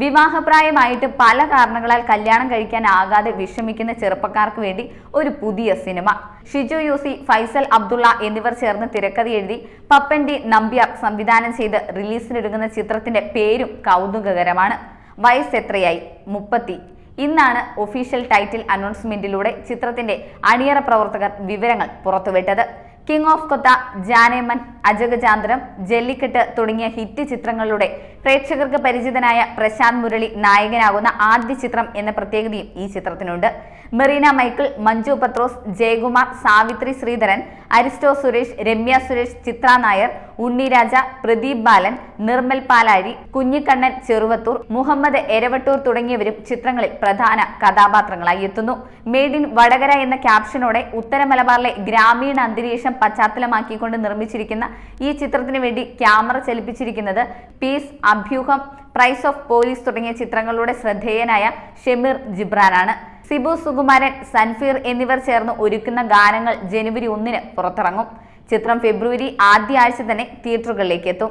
വിവാഹപ്രായമായിട്ട് പല കാരണങ്ങളാൽ കല്യാണം കഴിക്കാനാകാതെ വിഷമിക്കുന്ന ചെറുപ്പക്കാർക്ക് വേണ്ടി ഒരു പുതിയ സിനിമ. ഷിജു യൂസി ഫൈസൽ അബ്ദുള്ള എന്നിവർ ചേർന്ന് തിരക്കഥ എഴുതി പപ്പൻ ഡി നമ്പ്യാർ സംവിധാനം ചെയ്ത് റിലീസിനൊരുങ്ങുന്ന ചിത്രത്തിന്റെ പേരും കൗതുകകരമാണ്. വയസ്സ് എത്രയായി? മുപ്പത്തി. ഇന്നാണ് ഒഫീഷ്യൽ ടൈറ്റിൽ അനൗൺസ്മെന്റിലൂടെ ചിത്രത്തിന്റെ അണിയറ പ്രവർത്തകർ വിവരങ്ങൾ പുറത്തുവിട്ടത്. കിങ് ഓഫ് കൊത്ത ജാനേമൻ അജഗജാന്തരം ജല്ലിക്കെട്ട് തുടങ്ങിയ ഹിറ്റ് ചിത്രങ്ങളിലൂടെ പ്രേക്ഷകർക്ക് പരിചിതനായ പ്രശാന്ത് മുരളി നായകനാകുന്ന ആദ്യ ചിത്രം എന്ന പ്രത്യേകതയും ഈ ചിത്രത്തിനുണ്ട്. മെറീന മൈക്കിൾ മഞ്ജു പത്രോസ് ജയകുമാർ സാവിത്രി ശ്രീധരൻ അരിസ്റ്റോ സുരേഷ് രമ്യ സുരേഷ് ചിത്ര നായർ ഉണ്ണിരാജ പ്രദീപ് ബാലൻ നിർമ്മൽ പാലാഴി കുഞ്ഞിക്കണ്ണൻ ചെറുവത്തൂർ മുഹമ്മദ് എരവട്ടൂർ തുടങ്ങിയവരും ചിത്രങ്ങളിൽ പ്രധാന കഥാപാത്രങ്ങളായി എത്തുന്നു. മെയ്ഡ് ഇൻ വടകര എന്ന ക്യാപ്ഷനോടെ ഉത്തര മലബാറിലെ ഗ്രാമീണ അന്തരീക്ഷം പശ്ചാത്തലമാക്കിക്കൊണ്ട് നിർമ്മിച്ചിരിക്കുന്ന ഈ ചിത്രത്തിന് വേണ്ടി camera ചലിപ്പിച്ചിരിക്കുന്നത് peace Abhyooham price of police തുടങ്ങിയ ചിത്രങ്ങളുടെ ശ്രദ്ധേയനായ ഷെമീർ ജിബ്രാനാണ്. സിബു സുകുമാരൻ സൻഫീർ എന്നിവർ ചേർന്ന് ഒരുക്കുന്ന ഗാനങ്ങൾ ജനുവരി ഒന്നിന് പുറത്തിറങ്ങും. ചിത്രം ഫെബ്രുവരി ആദ്യ ആഴ്ച തന്നെ തിയേറ്ററുകളിലേക്ക് എത്തും.